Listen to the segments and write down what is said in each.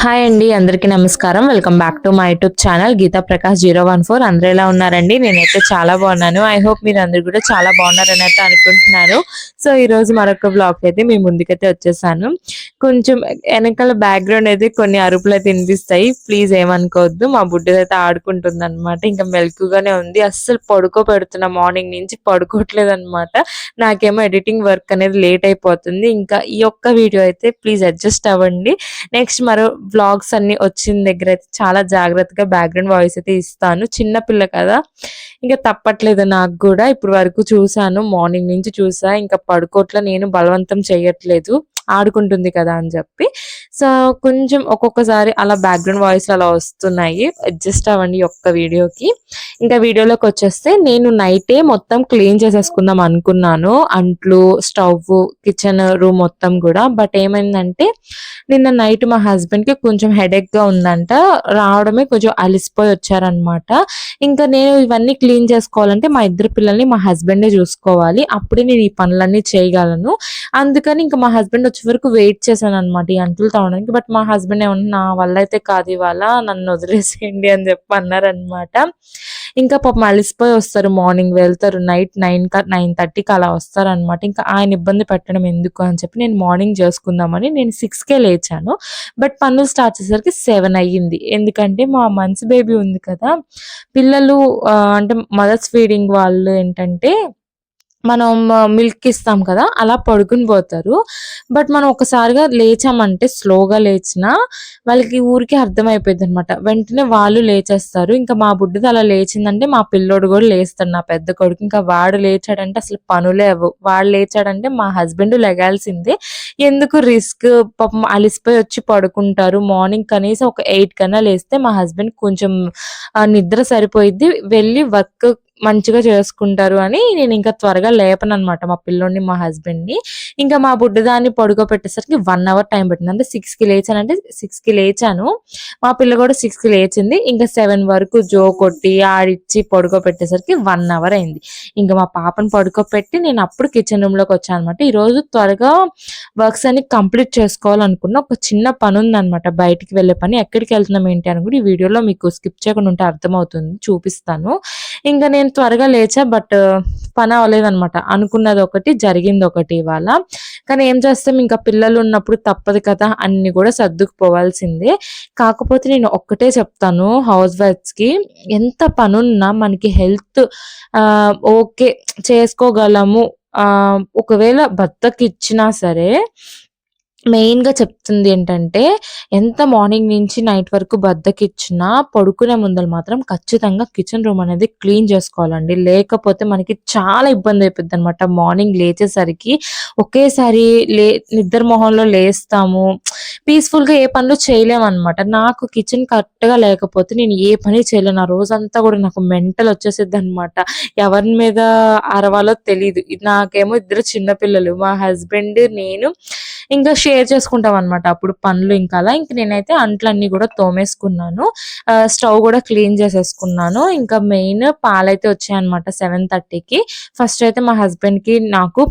Hi అండి అందరికీ నమస్కారం. Welcome back to my YouTube channel Geetha Prakash zero one four అందరూ ఎలా ఉన్నారండి? నేనైతే చాలా బాగున్నాను. ఐ హోప్ మీరు అందరు కూడా చాలా బాగున్నారని అయితే అనుకుంటున్నాను సో ఈరోజు మరొక బ్లాగ్ అయితే మీ ముందుకైతే వచ్చేసాను. కొంచెం వెనకాల బ్యాక్గ్రౌండ్ అయితే కొన్ని అరుపులు అయితే వినిపిస్తాయి. ప్లీజ్ ఏమనుకోవద్దు. మా బుడ్డది అయితే ఆడుకుంటుంది అనమాట ఇంకా మెలకుగానే ఉంది. అస్సలు పడుకో పెడుతున్నా మార్నింగ్ నుంచి పడుకోవట్లేదు అనమాట నాకేమో ఎడిటింగ్ వర్క్ అనేది లేట్ అయిపోతుంది. ఇంకా ఈ ఒక్క వీడియో అయితే ప్లీజ్ అడ్జస్ట్ అవ్వండి. నెక్స్ట్ మరో వ్లాగ్స్ అన్ని వచ్చిన దగ్గర అయితే చాలా జాగ్రత్తగా బ్యాక్గ్రౌండ్ వాయిస్ అయితే ఇస్తాను. చిన్న పిల్ల కదా. ఇంకా తప్పట్లేదు నాకు కూడా. ఇప్పుడు వరకు చూసాను మార్నింగ్ నుంచి చూసా. ఇంకా పడుకోట్ల నేను బలవంతం చేయట్లేదు. ఆడుకుంటుంది కదా అని చెప్పి. సో కొంచెం ఒక్కొక్కసారి అలా బ్యాక్గ్రౌండ్ వాయిస్ అలా వస్తున్నాయి. అడ్జస్ట్ అవ్వండి ఒక్క వీడియోకి. ఇంకా వీడియోలోకి వచ్చేస్తే నేను నైటే మొత్తం క్లీన్ చేసేసుకుందాం అనుకున్నాను. అంట్లు స్టవ్ కిచెన్ రూమ్ మొత్తం కూడా. బట్ ఏమైందంటే నిన్న నైట్ మా హస్బెండ్కి కొంచెం హెడేక్గా ఉందంట. రావడమే కొంచెం అలిసిపోయి వచ్చారనమాట ఇంకా నేను ఇవన్నీ క్లీన్ చేసుకోవాలంటే మా ఇద్దరు పిల్లల్ని మా హస్బెండే చూసుకోవాలి. అప్పుడే నేను ఈ పనులన్నీ చేయగలను. అందుకని ఇంకా మా హస్బెండ్ వచ్చే వరకు వెయిట్ చేశాను అనమాట ఈ అంట్లు తవ్వడానికి. బట్ మా హస్బెండ్ ఏమన్నా నా వల్ల అయితే కాదు ఇవాళ నన్ను వదిలేసేయండి అని చెప్పి అన్నారనమాట ఇంకా పాపం అలిసిపోయి వస్తారు మార్నింగ్ వెళ్తారు నైట్ నైన్ నైన్ థర్టీకి అలా వస్తారు అనమాట ఇంకా ఆయన ఇబ్బంది పెట్టడం ఎందుకు అని చెప్పి నేను మార్నింగ్ చేసుకుందామని నేను సిక్స్కే లేచాను. బట్ పనులు స్టార్ట్ చేసరికి సెవెన్ అయ్యింది. ఎందుకంటే మా మంత్స్ బేబీ ఉంది కదా. పిల్లలు అంటే మదర్స్ ఫీడింగ్ వాళ్ళు ఏంటంటే మనం మిల్క్ ఇస్తాం కదా అలా పడుకుని పోతారు. బట్ మనం ఒకసారిగా లేచామంటే స్లోగా లేచినా వాళ్ళకి ఊరికే అర్థమైపోయింది అనమాట వెంటనే వాళ్ళు లేచేస్తారు. ఇంకా మా బుడ్డది అలా లేచిందంటే మా పిల్లోడు కూడా లేస్తాడు నా పెద్ద కొడుకు. ఇంకా వాడు లేచాడంటే అసలు పనులే వాడు లేచాడంటే మా హస్బెండ్ లెగాల్సిందే. ఎందుకు రిస్క్ పాపం అలిసిపోయి వచ్చి పడుకుంటారు. మార్నింగ్ కనీసం ఒక ఎయిట్ కన్నా లేస్తే మా హస్బెండ్ కొంచెం నిద్ర సరిపోయిద్ది. వెళ్ళి వర్క్ మంచిగా చేసుకుంటారు అని నేను ఇంకా త్వరగా లేపను అనమాట మా పిల్లోని మా హస్బెండ్ని ఇంకా మా బుడ్డదాన్ని పడుకోబెట్టేసరికి వన్ అవర్ టైం పెట్టింది. అంటే సిక్స్కి లేచానంటే సిక్స్కి లేచాను. మా పిల్ల కూడా సిక్స్కి లేచింది. ఇంకా సెవెన్ వరకు జో కొట్టి ఆడిచ్చి పడుకోబెట్టేసరికి వన్ అవర్ అయింది. ఇంకా మా పాపను పడుకోబెట్టి నేను అప్పుడు కిచెన్ రూమ్లోకి వచ్చాను అనమాట ఈ రోజు త్వరగా వర్క్స్ అన్ని కంప్లీట్ చేసుకోవాలనుకున్న ఒక చిన్న పని ఉందనమాట బయటికి వెళ్ళే పని ఎక్కడికి వెళ్తున్నాం ఏంటి అని కూడా ఈ వీడియోలో మీకు స్కిప్ చేయకుండా ఉంటే అర్థమవుతుంది. చూపిస్తాను. ఇంకా నేను త్వరగా లేచా బట్ పని అవ్వలేదన్నమాట. అనుకున్నది ఒకటి జరిగింది ఒకటి ఇవాళ. కానీ ఏం చేస్తాం ఇంకా పిల్లలు ఉన్నప్పుడు తప్పదు కదా అన్ని కూడా సర్దుకుపోవాల్సిందే. కాకపోతే నేను ఒక్కటే చెప్తాను హౌస్ వైఫ్స్కి ఎంత పనున్నా మనకి హెల్త్ ఓకే చేసుకోగలము. ఒకవేళ భర్తకి ఇచ్చినా సరే మెయిన్గా చెప్తుంది ఏంటంటే ఎంత మార్నింగ్ నుంచి నైట్ వరకు బద్దకిచ్చినా పడుకునే ముందర మాత్రం ఖచ్చితంగా కిచెన్ రూమ్ అనేది క్లీన్ చేసుకోవాలండి. లేకపోతే మనకి చాలా ఇబ్బంది అయిపోద్ది అనమాట మార్నింగ్ లేచేసరికి ఒకేసారి లే నిద్ర మొహంలో లేస్తాము. పీస్ఫుల్గా ఏ పనులు చేయలేము అనమాట నాకు కిచెన్ కరెక్ట్గా లేకపోతే నేను ఏ పని చేయలేను. ఆ రోజంతా కూడా నాకు మెంటల్ వచ్చేసిద్ది అనమాట ఎవరి మీద అరవాలో తెలియదు నాకేమో ఇద్దరు చిన్నపిల్లలు మా హస్బెండ్ నేను ఇంకా షేర్ చేసుకుంటాం అనమాట అప్పుడు పనులు ఇంకా అలా ఇంక నేనైతే అంట్లన్నీ కూడా తోమేసుకున్నాను. స్టవ్ కూడా క్లీన్ చేసేసుకున్నాను. ఇంకా మెయిన్ పాలైతే వచ్చాయన్నమాట సెవెన్ థర్టీకి. ఫస్ట్ అయితే మా హస్బెండ్కి నాకు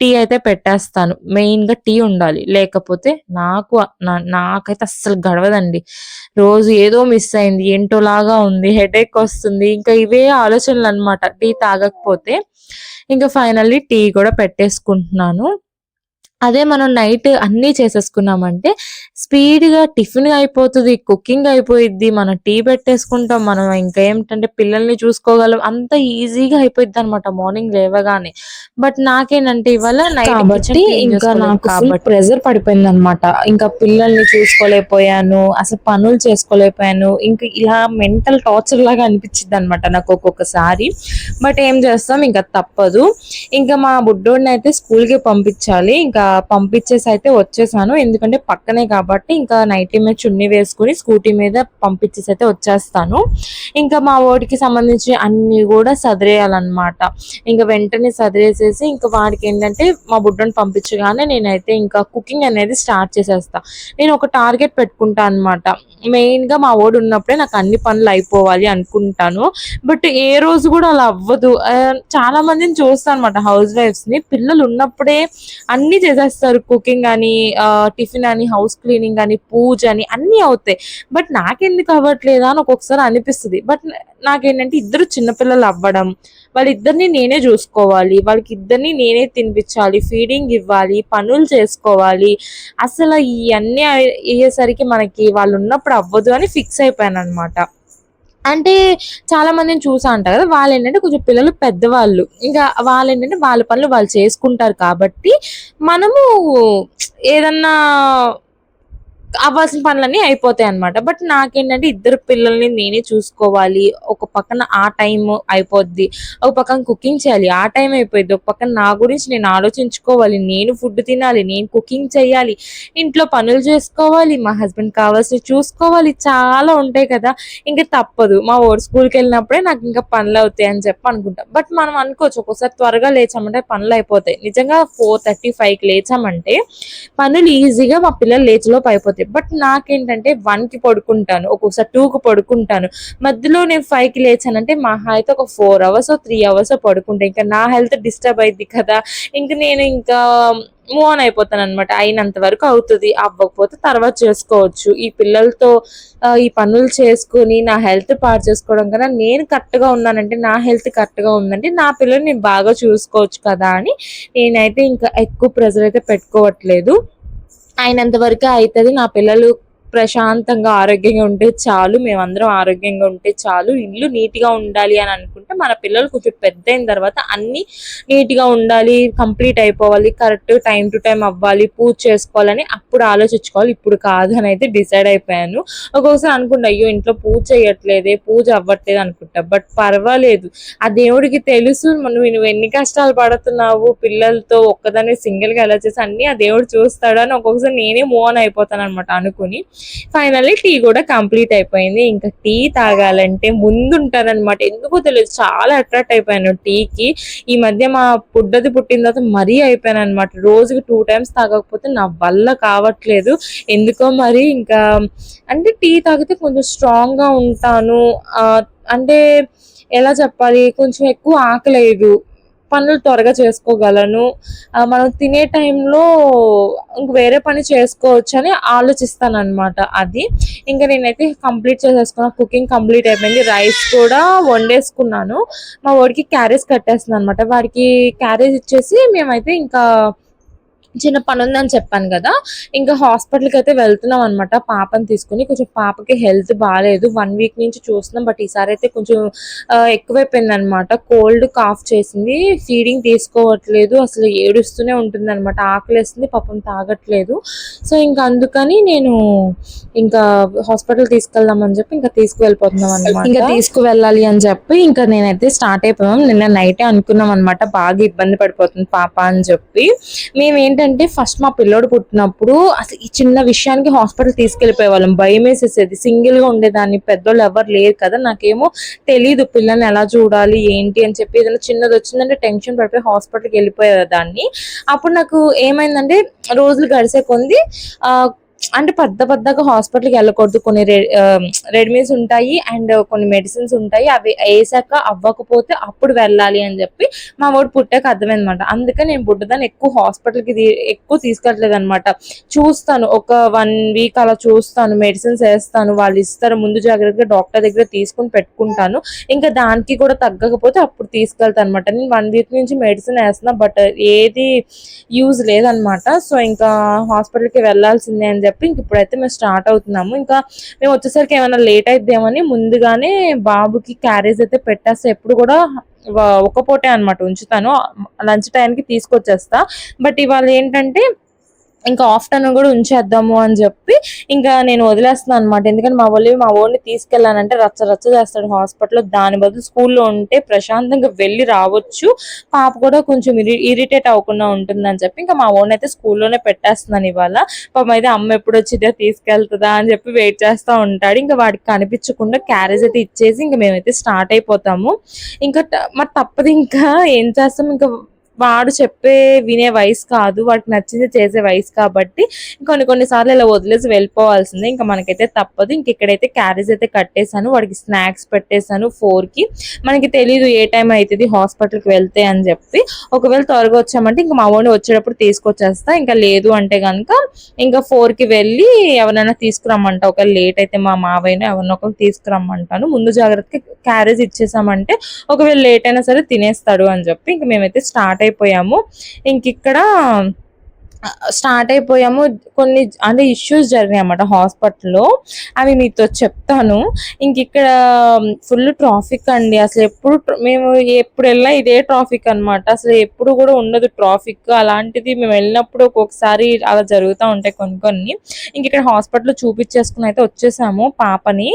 టీ అయితే పెట్టేస్తాను. మెయిన్గా టీ ఉండాలి. లేకపోతే నాకు నాకైతే అస్సలు గడవదండి. రోజు ఏదో మిస్ అయింది. ఏంటోలాగా ఉంది. హెడేక్ వస్తుంది. ఇంకా ఇవే ఆలోచనలు అనమాట టీ తాగకపోతే. ఇంకా ఫైనల్లీ టీ కూడా పెట్టేసుకుంటున్నాను. అదే మనం నైట్ అన్నీ చేసేసుకున్నామంటే స్పీడ్గా టిఫిన్ అయిపోతుంది కుకింగ్ అయిపోయిద్ది మనం టీ పెట్టేసుకుంటాం మనం ఇంకా ఏమిటంటే పిల్లల్ని చూసుకోగలం అంత ఈజీగా అయిపోయింది అనమాట మార్నింగ్ లేవగానే. బట్ నాకేంటంటే ఇవాళ నైట్ కాబట్టి ఇంకా నాకు కాబట్టి. ప్రెజర్ పడిపోయింది అనమాట ఇంకా పిల్లల్ని చూసుకోలేకపోయాను అసలు పనులు చేసుకోలేకపోయాను ఇంకా ఇలా మెంటల్ టార్చర్ లాగా అనిపించింది అనమాట నాకు ఒక్కొక్కసారి. బట్ ఏం చేస్తాం ఇంకా తప్పదు. ఇంకా మా బుడ్డోడిని అయితే స్కూల్కి పంపించాలి ఇంకా పంపించేసి అయితే వచ్చేసాను. ఎందుకంటే పక్కనే కాబట్టి ఇంకా నైటీ మీద చున్నీ వేసుకుని స్కూటీ మీద పంపించేసి అయితే వచ్చేస్తాను. ఇంకా మా ఓటికి సంబంధించి అన్ని కూడా సదిరేయాలన్నమాట. ఇంకా వెంటనే సదిరేసేసి ఇంకా వాడికి ఏంటంటే మా బుడ్డని పంపించగానే నేనైతే ఇంకా కుకింగ్ అనేది స్టార్ట్ చేసేస్తా. నేను ఒక టార్గెట్ పెట్టుకుంటా అనమాట మెయిన్గా మా ఓడి ఉన్నప్పుడే నాకు అన్ని పనులు అయిపోవాలి అనుకుంటాను. బట్ ఏ రోజు కూడా అలా అవ్వదు. చాలా మందిని చూస్తాను అనమాట హౌస్ వైఫ్స్ని. పిల్లలు ఉన్నప్పుడే అన్ని చేసేస్తారు. చేస్తారు? కుకింగ్ అని టిఫిన్ అని హౌస్ క్లీనింగ్ అని పూజ అని అన్నీ అవుతాయి. బట్ నాకెందుకు అవ్వట్లేదా అని ఒక్కొక్కసారి అనిపిస్తుంది. బట్ నాకేంటంటే ఇద్దరు చిన్నపిల్లలు అవ్వడం వాళ్ళిద్దరిని నేనే చూసుకోవాలి. వాళ్ళకి ఇద్దరిని నేనే తినిపించాలి. ఫీడింగ్ ఇవ్వాలి. పనులు చేసుకోవాలి. అసలు ఇవన్నీ అయ్యేసరికి మనకి వాళ్ళు ఉన్నప్పుడు అవ్వదు అని ఫిక్స్ అయిపోయాను అనమాట అంటే చాలా మందిని చూసా అంటారు కదా వాళ్ళు ఏంటంటే కొంచెం పిల్లలు పెద్దవాళ్ళు. ఇంకా వాళ్ళు ఏంటంటే వాళ్ళ పనులు వాళ్ళు చేసుకుంటారు కాబట్టి మనము ఏదన్నా అవ్వాల్సిన పనులన్నీ అయిపోతాయి అనమాట బట్ నాకేంటంటే ఇద్దరు పిల్లల్ని నేనే చూసుకోవాలి. ఒక పక్కన ఆ టైం అయిపోద్ది. ఒక పక్కన కుకింగ్ చేయాలి. ఆ టైం అయిపోద్ది ఒక పక్కన నా గురించి నేను ఆలోచించుకోవాలి. నేను ఫుడ్ తినాలి. నేను కుకింగ్ చేయాలి. ఇంట్లో పనులు చేసుకోవాలి. మా హస్బెండ్ కావాల్సి చూసుకోవాలి. చాలా ఉంటాయి కదా. ఇంకా తప్పదు. మా ఓడి స్కూల్కి వెళ్ళినప్పుడే నాకు ఇంకా పనులు అవుతాయి అని చెప్పి అనుకుంటా. బట్ మనం అనుకోవచ్చు. ఒక్కోసారి త్వరగా లేచామంటే పనులు అయిపోతాయి. నిజంగా ఫోర్ థర్టీ ఫైవ్కి లేచామంటే పనులు ఈజీగా మా పిల్లలు లేచిలోపు అయిపోతాయి. బట్ నాకేంటంటే వన్కి పడుకుంటాను ఒక్కొక్కసారి టూకి పడుకుంటాను. మధ్యలో నేను ఫైవ్కి లేచానంటే మహా అయితే ఒక ఫోర్ అవర్స్ త్రీ అవర్స్ పడుకుంటా. ఇంకా నా హెల్త్ డిస్టర్బ్ అయింది కదా ఇంకా నేను ఇంకా మూవ్ ఆన్ అయిపోతాను అనమాట అయినంత వరకు అవుతుంది అవ్వకపోతే తర్వాత చేసుకోవచ్చు. ఈ పిల్లలతో ఈ పనులు చేసుకుని నా హెల్త్ పాడు చేసుకోవడం కన్నా నేను కరెక్ట్గా ఉన్నానంటే నా హెల్త్ కరెక్ట్గా ఉందంటే నా పిల్లలు నేను బాగా చూసుకోవచ్చు కదా అని నేనైతే ఇంకా ఎక్కువ ప్రెజర్ అయితే పెట్టుకోవట్లేదు. అయినంత వరకు అవుతుంది. నా పిల్లలు ప్రశాంతంగా ఆరోగ్యంగా ఉంటే చాలు మేమందరం ఆరోగ్యంగా ఉంటే చాలు ఇల్లు నీట్గా ఉండాలి అని అనుకుంటే మన పిల్లలు కొంచెం పెద్ద అయిన తర్వాత అన్ని నీట్గా ఉండాలి కంప్లీట్ అయిపోవాలి కరెక్ట్ టైం టు టైం అవ్వాలి పూజ చేసుకోవాలని అప్పుడు ఆలోచించుకోవాలి. ఇప్పుడు కాదు అని అయితే డిసైడ్ అయిపోయాను. ఒక్కొక్కసారి అనుకుంటా అయ్యో ఇంట్లో పూజ చేయట్లేదే పూజ అవ్వట్లేదు అనుకుంటా బట్ పర్వాలేదు. ఆ దేవుడికి తెలుసు నువ్వు నువ్వు ఎన్ని కష్టాలు పడుతున్నావు పిల్లలతో ఒక్కదాన్ని సింగిల్గా ఎలా చేసి అన్ని ఆ దేవుడు చూస్తాడు అని ఒక్కొక్కసారి నేనే మూవ్ అయిపోతాను అనమాట అనుకుని. ఫైనల్లీ టీ కూడా కంప్లీట్ అయిపోయింది. ఇంకా టీ తాగాలంటే ముందుంటారనమాట ఎందుకో తెలియదు చాలా అట్రాక్ట్ అయిపోయాను టీకి ఈ మధ్య మా పుడ్డది పుట్టిన తర్వాత మరీ అయిపోయాను అనమాట రోజుకి టూ టైమ్స్ తాగకపోతే నా వల్ల కావట్లేదు. ఎందుకో మరి ఇంకా అంటే టీ తాగితే కొంచెం స్ట్రాంగ్గా ఉంటాను అంటే ఎలా చెప్పాలి? కొంచెం ఎక్కువ ఆకలేదు. పనులు త్వరగా చేసుకోగలను. మనం తినే టైంలో ఇంక వేరే పని చేసుకోవచ్చు అని ఆలోచిస్తాను అనమాట అది. ఇంకా నేనైతే కంప్లీట్ చేసేసుకున్నా కుకింగ్ కంప్లీట్ అయిపోయింది. రైస్ కూడా వండేసుకున్నాను. మా వాడికి క్యారేజ్ కట్టేస్తుంది అనమాట వాడికి క్యారేజ్ ఇచ్చేసి మేమైతే ఇంకా చిన్న పని ఉందని చెప్పాను కదా. ఇంకా హాస్పిటల్కి అయితే వెళ్తున్నాం అనమాట పాపని తీసుకుని కొంచెం పాపకి హెల్త్ బాగాలేదు వన్ వీక్ నుంచి చూస్తున్నాం. బట్ ఈసారి అయితే కొంచెం ఎక్కువైపోయింది అనమాట కోల్డ్ కాఫ్ చేసింది. ఫీడింగ్ తీసుకోవట్లేదు. అసలు ఏడుస్తూనే ఉంటుంది అనమాట ఆకలేస్తుంది. పాపం తాగట్లేదు. సో ఇంకా అందుకని నేను ఇంకా హాస్పిటల్ తీసుకెళ్దామని చెప్పి ఇంకా తీసుకువెళ్ళిపోతున్నాం అనమాట ఇంకా తీసుకువెళ్ళాలి అని చెప్పి ఇంకా నేనైతే స్టార్ట్ అయిపోయాం. నిన్న నైటే అనుకున్నాం అనమాట బాగా ఇబ్బంది పడిపోతుంది పాప అని చెప్పి. మేమేంటి ఏంటంటే ఫస్ట్ మా పిల్లోడు పుట్టినప్పుడు అసలు ఈ చిన్న విషయానికి హాస్పిటల్ తీసుకెళ్ళిపోయేవాళ్ళం. భయం వేసేసేది. సింగిల్గా ఉండేదాన్ని. పెద్దోళ్ళు ఎవరు లేరు కదా. నాకేమో తెలియదు పిల్లల్ని ఎలా చూడాలి ఏంటి అని చెప్పి ఏదైనా చిన్నది వచ్చిందంటే టెన్షన్ పడిపోయి హాస్పిటల్కి వెళ్ళిపోయేదాన్ని. అప్పుడు నాకు ఏమైందంటే రోజులు గడిసే కొంది ఆ అంటే పెద్ద పెద్దగా హాస్పిటల్కి వెళ్ళకూడదు. కొన్ని రెడ్మీస్ ఉంటాయి అండ్ కొన్ని మెడిసిన్స్ ఉంటాయి. అవి వేసాక అవ్వకపోతే అప్పుడు వెళ్ళాలి అని చెప్పి మా వాడు పుట్టాక అర్థమైందన్నమాట. అందుకే నేను పుట్టదాన్ని ఎక్కువ హాస్పిటల్కి ఎక్కువ తీసుకెళ్ళలేదు అనమాట చూస్తాను. ఒక వన్ వీక్ అలా చూస్తాను. మెడిసిన్స్ వేస్తాను. వాళ్ళు ఇస్తారు. ముందు జాగ్రత్తగా డాక్టర్ దగ్గర తీసుకుని పెట్టుకుంటాను. ఇంకా దానికి కూడా తగ్గకపోతే అప్పుడు తీసుకెళ్తాను అనమాట నేను వన్ వీక్ నుంచి మెడిసిన్ వేస్తున్నా బట్ ఏది యూజ్ లేదనమాట సో ఇంకా హాస్పిటల్కి వెళ్ళాల్సిందే అని చెప్పి చెప్పి ఇంక ఇప్పుడైతే మేము స్టార్ట్ అవుతున్నాము. ఇంకా మేము వచ్చేసరికి ఏమైనా లేట్ అయిద్దేమని ముందుగానే బాబుకి క్యారేజ్ అయితే పెట్టేస్తే. ఎప్పుడు కూడా వ- ఒక పూటే అనమాట ఉంచుతాను. లంచ్ టైంకి తీసుకొచ్చేస్తా. బట్ ఇవాళ ఏంటంటే ఇంకా ఆఫ్టర్నూన్ కూడా ఉంచేద్దాము అని చెప్పి ఇంకా నేను వదిలేస్తున్నాను అనమాట ఎందుకంటే మా వాళ్ళు మా ఓడిని తీసుకెళ్ళానంటే రచ్చ రచ్చ చేస్తాడు హాస్పిటల్లో. దాని బదులు స్కూల్లో ఉంటే ప్రశాంతంగా వెళ్ళి రావచ్చు. పాప కూడా కొంచెం ఇరిటేట్ అవ్వకుండా ఉంటుందని చెప్పి ఇంకా మా ఓన్ అయితే స్కూల్లోనే పెట్టేస్తున్నాను ఇవాళ. పాపం అయితే అమ్మ ఎప్పుడు వచ్చిందో తీసుకెళ్తుందా అని చెప్పి వెయిట్ చేస్తూ ఉంటాడు. ఇంకా వాడికి కనిపించకుండా క్యారేజ్ అయితే ఇచ్చేసి ఇంకా మేమైతే స్టార్ట్ అయిపోతాము. ఇంకా మరి తప్పదు ఇంకా ఏం చేస్తాం? ఇంకా వాడు చెప్పే వినే వయసు కాదు వాడికి నచ్చింది చేసే వయసు కాబట్టి కొన్ని కొన్ని సార్లు ఇలా వదిలేసి వెళ్ళిపోవాల్సిందే. ఇంకా మనకైతే తప్పదు. ఇంక ఇక్కడైతే క్యారేజ్ అయితే కట్టేశాను. వాడికి స్నాక్స్ పెట్టేశాను ఫోర్కి. మనకి తెలీదు ఏ టైం అవుతుంది హాస్పిటల్కి వెళ్తే అని చెప్పి. ఒకవేళ త్వరగా వచ్చామంటే ఇంకా మా వాడిని వచ్చేటప్పుడు తీసుకొచ్చేస్తా. ఇంకా లేదు అంటే కనుక ఇంకా ఫోర్కి వెళ్ళి ఎవరైనా తీసుకురమ్మంట. ఒకవేళ లేట్ అయితే మా మావైనా ఎవరినో ఒకరు తీసుకురమ్మంటాను. ముందు జాగ్రత్తగా క్యారేజ్ ఇచ్చేసామంటే ఒకవేళ లేట్ అయినా సరే తినేస్తాడు అని చెప్పి ఇంకా మేమైతే స్టార్ట్ అయిపోయాము ఇంక ఇక్కడ స్టార్ట్ అయిపోయాము. కొన్ని అంటే ఇష్యూస్ జరిగినాయి అన్నమాట హాస్పిటల్లో. అవి మీతో చెప్తాను. ఇంక ఇక్కడ ఫుల్ ట్రాఫిక్ అండి. అసలు ఎప్పుడు మేము ఎప్పుడు వెళ్ళినా ఇదే ట్రాఫిక్ అన్నమాట. అసలు ఎప్పుడు కూడా ఉండదు ట్రాఫిక్. అలాంటిది మేము వెళ్ళినప్పుడు ఒక్కొక్కసారి అలా జరుగుతూ ఉంటాయి కొన్ని కొన్ని. ఇంక ఇక్కడ హాస్పిటల్లో చూపించేసుకుని అయితే వచ్చేసాము పాపని.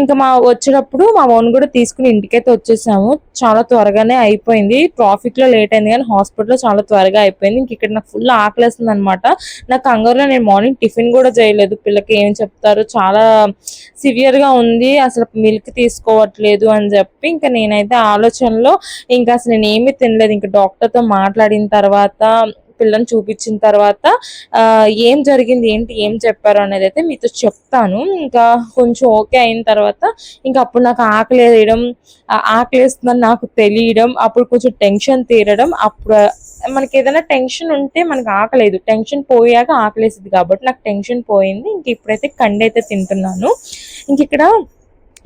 ఇంకా మా వచ్చేటప్పుడు మా ఓన్ కూడా తీసుకుని ఇంటికైతే వచ్చేసాము. చాలా త్వరగానే అయిపోయింది. ట్రాఫిక్లో లేట్ అయింది కానీ హాస్పిటల్లో చాలా త్వరగా అయిపోయింది. ఇంక ఇక్కడ నాకు ఫుల్ ఆకలేస్తుంది అనమాట నా కంగారులో నేను మార్నింగ్ టిఫిన్ కూడా చేయలేదు. పిల్లకి ఏం చెప్తారు చాలా సివియర్గా ఉంది. అసలు మిల్క్ తీసుకోవట్లేదు అని చెప్పి ఇంకా నేనైతే ఆలోచనలో ఇంకా అసలు నేను ఏమీ తినలేదు. ఇంకా డాక్టర్తో మాట్లాడిన తర్వాత పిల్లని చూపించిన తర్వాత ఏం జరిగింది ఏంటి ఏం చెప్పారు అనేది అయితే మీతో చెప్తాను. ఇంకా కొంచెం ఓకే అయిన తర్వాత ఇంకా అప్పుడు నాకు ఆకలి వేయడం ఆకలి వేస్తుందని నాకు తెలియడం అప్పుడు కొంచెం టెన్షన్ తీరడం అప్పుడు మనకి ఏదైనా టెన్షన్ ఉంటే మనకి ఆకలేదు. టెన్షన్ పోయాక ఆకలేసింది కాబట్టి నాకు టెన్షన్ పోయింది. ఇంక ఇప్పుడైతే కండి అయితే తింటున్నాను. ఇంక ఇక్కడ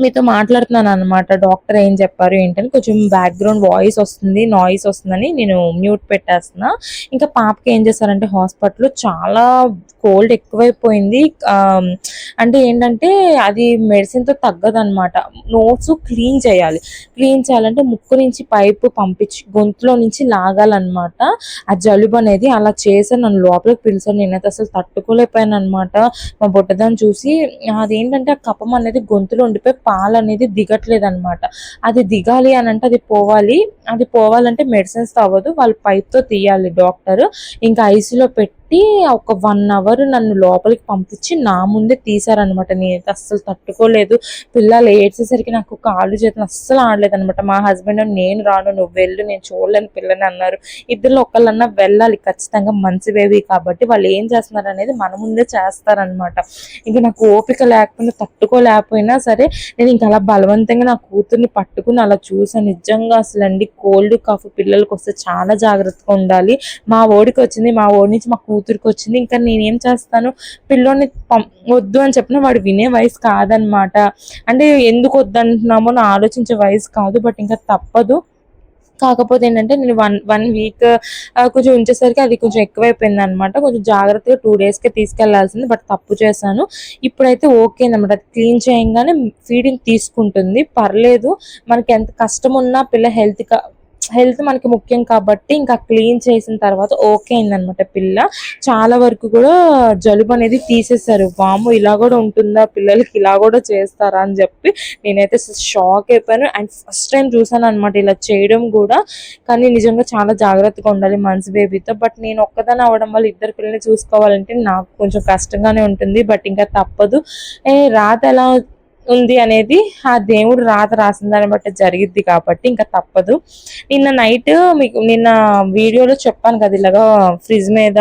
మీతో మాట్లాడుతున్నాను అనమాట డాక్టర్ ఏం చెప్పారు ఏంటని. కొంచెం బ్యాక్గ్రౌండ్ వాయిస్ వస్తుంది నాయిస్ వస్తుందని నేను మ్యూట్ పెట్టేస్తున్నా. ఇంకా పాపకి ఏం చేశారంటే హాస్పిటల్లో చాలా కోల్డ్ ఎక్కువైపోయింది. అంటే ఏంటంటే అది మెడిసిన్తో తో నోట్స్ క్లీన్ చేయాలి. క్లీన్ చేయాలంటే ముక్కు నుంచి పైపు పంపించి గొంతులో నుంచి లాగాలన్నమాట. ఆ జలుబు అనేది అలా చేసాను నన్ను లోపలికి పిలిచాను నేనైతే అసలు తట్టుకోలేకపోయాను అనమాట మా బుట్టదాన్ని చూసి అదేంటంటే ఆ కపం అనేది గొంతులో ఉండిపోయి పాలు అనేది దిగట్లేదు అనమాట అది దిగాలి అని అంటే అది పోవాలి. అది పోవాలంటే మెడిసిన్స్తో అవ్వదు. వాళ్ళు పైప్తో తో తీయాలి డాక్టర్. ఇంకా ఐసీలో పెట్టి ఒక వన్ అవర్ నన్ను లోపలికి పంపించి నా ముందే తీసారనమాట నేనైతే అస్సలు తట్టుకోలేదు. పిల్లలు ఏడ్చేసరికి నాకు కాళ్ళు చేతులు అస్సలు ఆడలేదు అనమాట మా హస్బెండ్ నేను రాను నువ్వు వెళ్ళు నేను చూడలేను పిల్లని అన్నారు. ఇద్దరు ఒకళ్ళన్నా వెళ్ళాలి ఖచ్చితంగా మంచి బేబీ కాబట్టి వాళ్ళు ఏం చేస్తున్నారు అనేది మన ముందే చేస్తారనమాట ఇంకా నాకు ఓపిక లేకపోయినా తట్టుకోలేకపోయినా సరే నేను ఇంకా అలా బలవంతంగా నా కూతుర్ని పట్టుకుని అలా చూసాను నిజంగా అసలు అండి కోల్డ్ కాఫ్ పిల్లలకి వస్తే చాలా జాగ్రత్తగా ఉండాలి. మా ఓడికి వచ్చింది మా ఓడి నుంచి మా కూతురికి వచ్చింది ఇంకా నేనేం చేస్తాను? పిల్లోని పం- వద్దు అని చెప్పిన వాడు వినే వయసు కాదనమాట. అంటే ఎందుకు వద్దంటున్నామో అని ఆలోచించే వయసు కాదు బట్ ఇంకా తప్పదు. కాకపోతే ఏంటంటే నేను వన్ వన్ వీక్ కొంచెం ఉంచేసరికి అది కొంచెం ఎక్కువైపోయింది అనమాట కొంచెం జాగ్రత్తగా టూ డేస్కి తీసుకెళ్ళాల్సింది బట్ తప్పు చేశాను. ఇప్పుడైతే ఓకే అనమాట అది క్లీన్ చేయంగానే ఫీడింగ్ తీసుకుంటుంది. పర్లేదు. మనకి ఎంత కష్టం ఉన్నా పిల్ల హెల్త్ హెల్త్ మనకి ముఖ్యం కాబట్టి ఇంకా క్లీన్ చేసిన తర్వాత ఓకే అయిందనమాట పిల్ల. చాలా వరకు కూడా జలుబు అనేది తీసేశారు. వాము ఇలా కూడా ఉంటుందా పిల్లలకి? ఇలా కూడా చేస్తారా అని చెప్పి నేనైతే షాక్ అయిపోయాను. అండ్ ఫస్ట్ టైం చూసాను అనమాట ఇలా చేయడం కూడా. కానీ నిజంగా చాలా జాగ్రత్తగా ఉండాలి మంచి బేబీతో. బట్ నేను ఒక్కదాని అవ్వడం వల్ల ఇద్దరు పిల్లల్ని చూసుకోవాలంటే నాకు కొంచెం కష్టంగానే ఉంటుంది. బట్ ఇంకా తప్పదు. ఏ రాత ఎలా ఉంది అనేది ఆ దేవుడు రాత రాసిన దాన్ని బట్టి జరిగిద్ది కాబట్టి ఇంకా తప్పదు. నిన్న నైట్ మీకు నిన్న వీడియోలో చెప్పాను కదా ఇలాగా ఫ్రిడ్జ్ మీద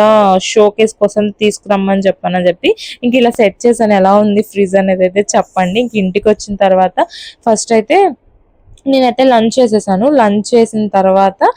షో కేస్ కోసం తీసుకురమ్మని చెప్పాను అని చెప్పి. ఇంక ఇలా సెట్ చేశాను. ఎలా ఉంది ఫ్రిడ్జ్ అనేది అయితే చెప్పండి. ఇంక ఇంటికి వచ్చిన తర్వాత ఫస్ట్ అయితే నేనైతే లంచ్ చేసేసాను. లంచ్ చేసిన తర్వాత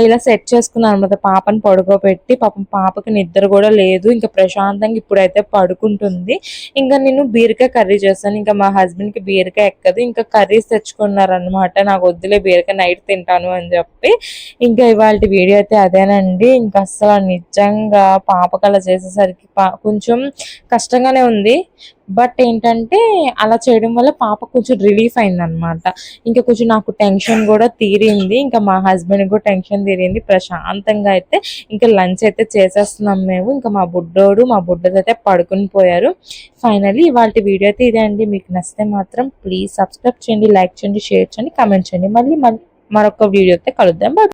ఇలా సెట్ చేసుకున్నాను అనమాట పాపని పడుకోబెట్టి పాపం పాపకి నిద్ర కూడా లేదు. ఇంకా ప్రశాంతంగా ఇప్పుడైతే పడుకుంటుంది. ఇంకా నేను బీరకాయ కర్రీ చేస్తాను. ఇంకా మా హస్బెండ్కి బీరకాయ ఎక్కదు. ఇంకా కర్రీస్ తెచ్చుకున్నారనమాట నాకు వద్దులే బీరకాయ నైట్ తింటాను అని చెప్పి. ఇంకా ఇవాళ వీడియో అయితే అదేనండి. ఇంకా అసలు నిజంగా పాపకి అలా చేసేసరికి పా- కొంచెం కష్టంగానే ఉంది. బట్ ఏంటంటే అలా చేయడం వల్ల పాప కొంచెం రిలీఫ్ అయింది అనమాట ఇంకా కొంచెం నాకు టెన్షన్ కూడా తీరింది. ఇంకా మా హస్బెండ్ కూడా టెన్షన్ తీరింది. ప్రశాంతంగా అయితే ఇంకా లంచ్ అయితే చేసేస్తున్నాం మేము. ఇంకా మా బుడ్డోడు మా బుడ్డది అయితే పడుకుని పోయారు. ఫైనలీ ఇవాళ వీడియో అయితే ఇదే అండి. మీకు నచ్చితే మాత్రం ప్లీజ్ సబ్స్క్రైబ్ చేయండి లైక్ చేయండి షేర్ చేయండి కమెంట్ చేయండి. మళ్ళీ మళ్ళీ మరొక వీడియో అయితే కలుద్దాం.